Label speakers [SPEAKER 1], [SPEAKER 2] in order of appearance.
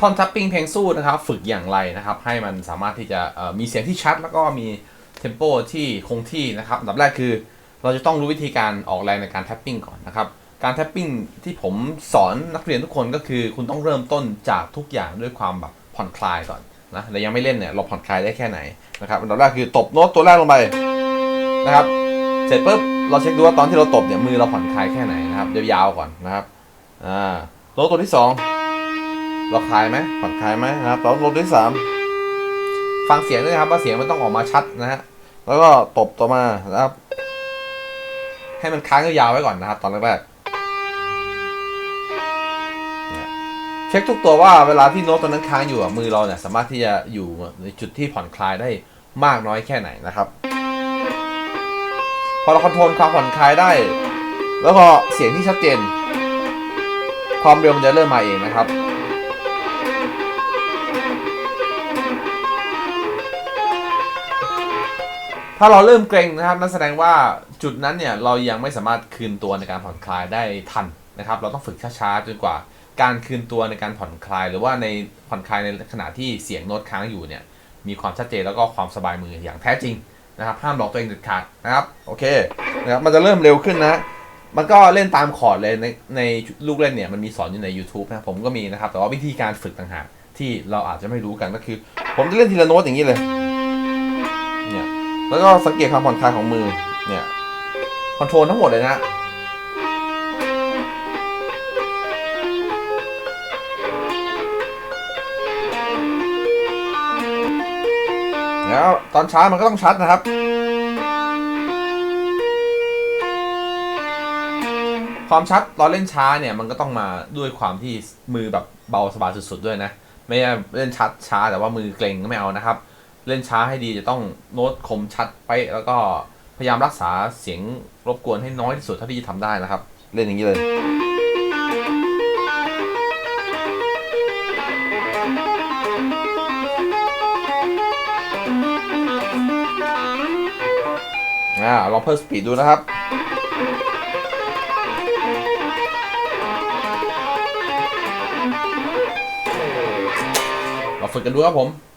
[SPEAKER 1] ท่อนทัปปิ้งเพลงสู้นะครับ ฝึกอย่างไรนะครับ ให้มันสามารถที่จะมีเสียงที่ชัด แล้วก็มีเทมโปที่คงที่นะครับอันดับแรกคือ เราจะต้องรู้วิธีการออกแรงในการแท็ปปิ้งก่อนนะครับ การแท็ปปิ้งที่ผมสอนนักเรียนทุกคนก็คือ คุณต้องเริ่มต้นจากทุกอย่างด้วยความแบบผ่อนคลายก่อนนะแต่ยังไม่เล่นเนี่ยเราผ่อนคลายได้แค่ไหนนะครับอันดับแรกคือตบโน้ตตัวแรกลงไปนะครับ เสร็จปุ๊บเราเช็คดูว่าตอนที่เราตบเนี่ยมือเราผ่อนคลายแค่ไหนนะครับยาวๆก่อนนะครับอ่าโน้ตตัวที่สอง เราคลายไหมผ่อนคลายไหมนะครับแล้วโน้วที่สามฟังเสียงด้วยนะครับ ว่าเสียงมันต้องออกมาชัดนะฮะแล้วก็ตบต่อมานะครับ ให้มันค้างยาวไว้ก่อนนะครับ ตอนแรกเช็คทุกตัวว่าเวลาที่โน้ตตัวนั้นค้างอยู่มือเราเนี่ยสามารถที่จะอยู่ในจุดที่ผ่อนคลายได้มากน้อยแค่ไหนนะครับ พอเราคอนโทรลความผ่อนคลายได้ แล้วก็เสียงที่ชัดเจน ความเร็วมันจะเริ่มมาเองนะครับ ถ้าเราเริ่มเกรงนะครับนั่นแสดงว่าจุดนั้นเนี่ยเรายังไม่สามารถคืนตัวในการผ่อนคลายได้ทันนะครับ เราต้องฝึกช้าๆจนกว่าการคืนตัวในการผ่อนคลาย หรือว่าในผ่อนคลายในขณะที่เสียงโน้ตค้างอยู่เนี่ยมีความชัดเจนแล้วก็ความสบายมืออย่างแท้จริงนะครับห้ามหลอกตัวเองเด็ดขาดนะครับโอเคนะครับมันจะเริ่มเร็วขึ้นนะมันก็เล่นตามคอร์ดเลยในในลูกเล่นเนี่ยมันมีสอนอยู่ใน YouTube นะผมก็มีนะครับแต่ว่าวิธีการฝึกต่างหากที่เราอาจจะไม่รู้กันก็คือ ผมจะเล่นทีละโน้ตอย่างนี้เลยเนี่ย แล้วก็สังเกตความผ่อนคลายของมือเนี่ยคอนโทรลทั้งหมดเลยนะแล้วตอนช้ามันก็ต้องชัดนะครับ ความชัดตอนเล่นช้าเนี่ยมันก็ต้องมาด้วยความที่มือแบบเบาสบายสุดๆด้วยนะ ไม่ใช่เล่นชัดช้าแต่ว่ามือเกร็งก็ไม่เอานะครับ เล่นช้าให้ดีจะต้องโน้ตคมชัดไปะแล้วก็พยายามรักษาเสียงรบกวนให้น้อยที่สุดเท่าที่จะทำได้นะครับ เล่นอย่างนี้เลย อ่าลองเพิ่มสปีดดูนะครับเราฝึกกันดูครับผม